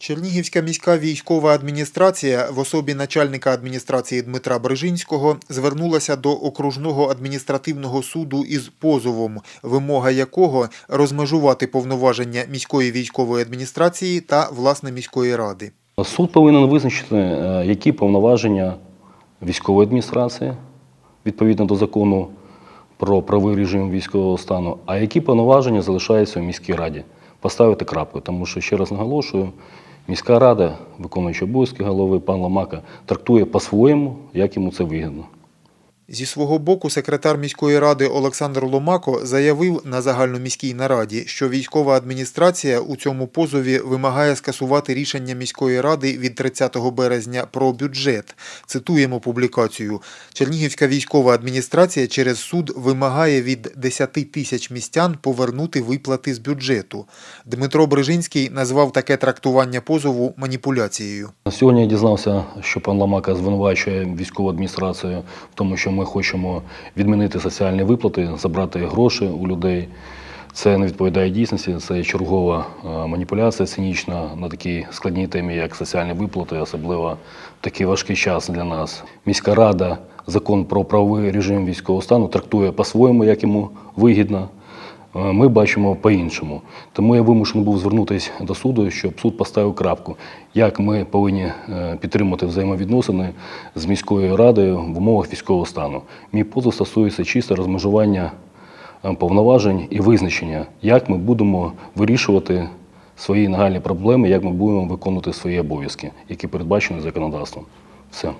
Чернігівська міська військова адміністрація в особі начальника адміністрації Дмитра Брижинського звернулася до окружного адміністративного суду із позовом, вимога якого розмежувати повноваження міської військової адміністрації та власне міської ради. Суд повинен визначити, е, які повноваження військової адміністрації відповідно до закону про правий режим військового стану, а які повноваження залишаються у міській раді. Поставити крапку, тому що ще раз наголошую, міська рада, виконуючи обов'язки голови пан Ломака, трактує по-своєму, як йому це вигідно. Зі свого боку, секретар міської ради Олександр Ломако заявив на загальноміській нараді, що військова адміністрація у цьому позові вимагає скасувати рішення міської ради від 30 березня про бюджет. Цитуємо публікацію. Чернігівська військова адміністрація через суд вимагає від 10 тисяч містян повернути виплати з бюджету. Дмитро Брижинський назвав таке трактування позову маніпуляцією. Сьогодні я дізнався, що пан Ламака звинувачує військову адміністрацію в тому, що ми хочемо відмінити соціальні виплати, забрати гроші у людей. Це не відповідає дійсності, це чергова е, маніпуляція цинічна на такій складній темі, як соціальні виплати, особливо такий важкий час для нас. Міська рада, закон про правовий режим військового стану трактує по-своєму, як йому вигідно. Е, Ми бачимо по-іншому. Тому я вимушений був звернутися до суду, щоб суд поставив крапку, як ми повинні е, підтримати взаємовідносини з міською радою в умовах військового стану. Мій позов стосується чисто розмежування е, повноважень і визначення, як ми будемо вирішувати свої нагальні проблеми, як ми будемо виконувати свої обов'язки, які передбачені законодавством. Все.